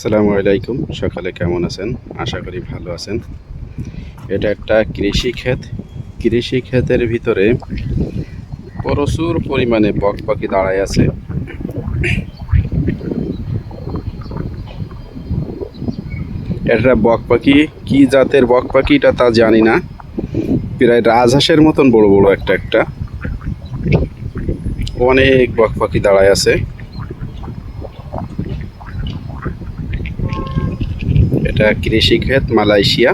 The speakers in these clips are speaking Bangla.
আসসালামু আলাইকুম। সকালে কেমন আছেন? আশা করি ভালো আছেন। এটা একটা কৃষি ক্ষেত। কৃষি ক্ষেতের ভিতরে প্রচুর পরিমাণে বক পাখি দাঁড়ায় আছে। এটা বক পাখি কি জাতের বক পাখিটা তা জানি না। প্রায় রাজহাঁসের মতন বড় বড় একটা একটা। অনেক বক পাখি দাঁড়ায় আছে। এটা কৃষি ক্ষেত, মালয়েশিয়া।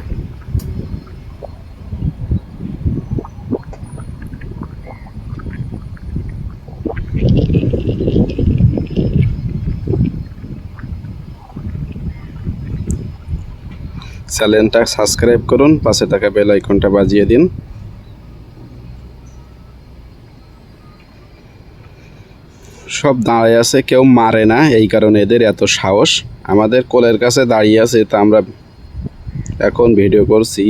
চ্যানেলটা সাবস্ক্রাইব করুন, পাশে থাকা বেল আইকনটা বাজিয়ে দিন। সব দাঁড়ায় আছে, কেউ মারে না, এই কারণে এদের এত সাহস। আমাদের কোলের কাছে দাঁড়িয়ে আছে, তা আমরা এখন ভিডিও করছি।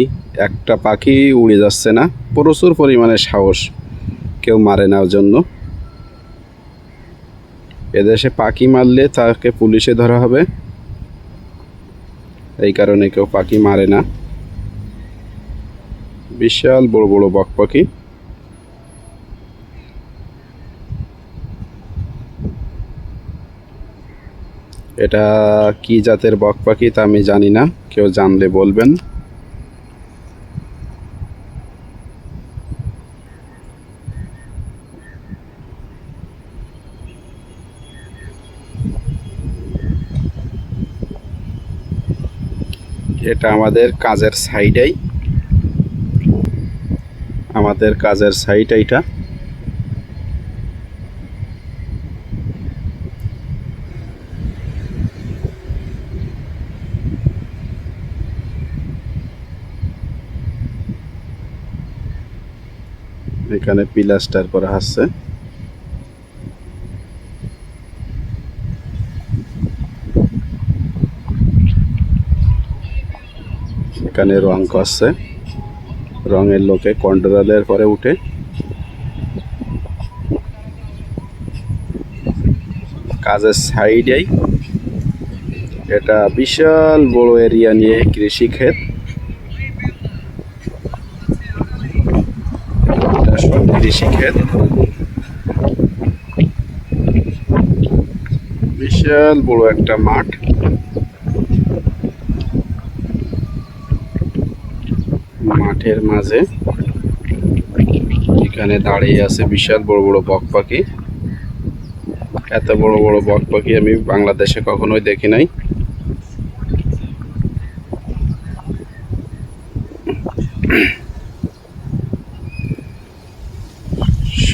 একটা পাখি উড়ে যাচ্ছে না, প্রচুর পরিমাণে সাহস কেউ মারে না ওর জন্য। এদেশে পাখি মারলে তাকে পুলিশে ধরা হবে। এই কারণে কেউ পাখি মারে না। বিশাল বড় বড় বক পাখি। এটা কি জাতের বক পাখি তা আমি জানি না, কেউ জানলে বলবেন। এটা আমাদের কাজের সাইডেই আমাদের কাজের সাইড এইটা। এখানে পিলাস্টার করা আছে। এখানে রং করছে রঙের লোকে কন্ট্রোলের পরে উঠে। কাজের সাইডেই এটা বিশাল বড় এরিয়া নিয়ে কৃষি ক্ষেত কৃষি ক্ষেত বিশাল বড় একটা মাঠ। মাঠের মাঝে এখানে দাঁড়িয়ে আছে বিশাল বড় বড় বক পাখি। এত বড় বড় বক পাখি আমি বাংলাদেশে কখনোই দেখি নাই।